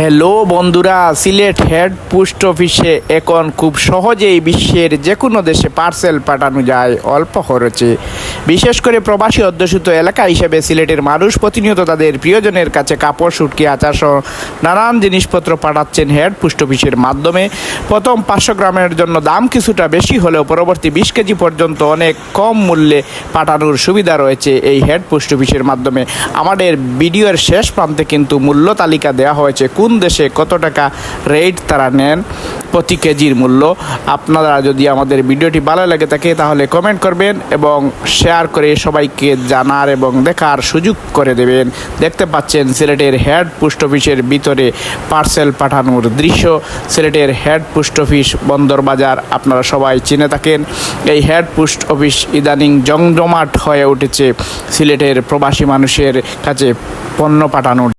Hello বন্ধুরা, Sylhet head post অফিসে এখন খুব সহজেই বিশ্বের যে কোনো দেশে পার্সেল পাঠানো যায় অল্প খরচে। বিশেষ করে প্রবাসী অধ্যুষিত এলাকা হিসেবে সিলেটের মানুষ প্রতিনিয়ত তাদের প্রিয়জনের কাছে কাপড়, সুটকি আচার সহ নানান জিনিসপত্র পাঠাচ্ছেন হেড পোস্ট অফিসের মাধ্যমে। প্রথম পাঁচশো গ্রামের জন্য দাম কিছুটা বেশি হলেও পরবর্তী বিশ কেজি পর্যন্ত অনেক কম মূল্যে পাঠানোর সুবিধা রয়েছে এই হেড পোস্ট অফিসের মাধ্যমে। আমাদের ভিডিওর শেষ প্রান্তে কিন্তু মূল্য তালিকা দেওয়া হয়েছে। কোন দেশে কত টাকা রেট তারা নেন? প্রতি কেজির মূল্য। আপনারা যদি আমাদের ভিডিওটি ভালো লাগে থাকে, তাহলে কমেন্ট করবেন এবং শেয়ার করে সবাইকে জানার এবং দেখার সুযোগ করে দেবেন। দেখতে পাচ্ছেন সিলেটের হেড পোস্ট অফিসের ভিতরে পার্সেল পাঠানোর দৃশ্য। সিলেটের হেড পোস্ট অফিস বন্দর বাজার, আপনারা সবাই চিনে থাকেন। এই হেড পোস্ট অফিস ইদানিং জমজমাট হয়ে উঠেছে। সিলেটের প্রবাসী মানুষের কাছে পণ্য পাঠানোর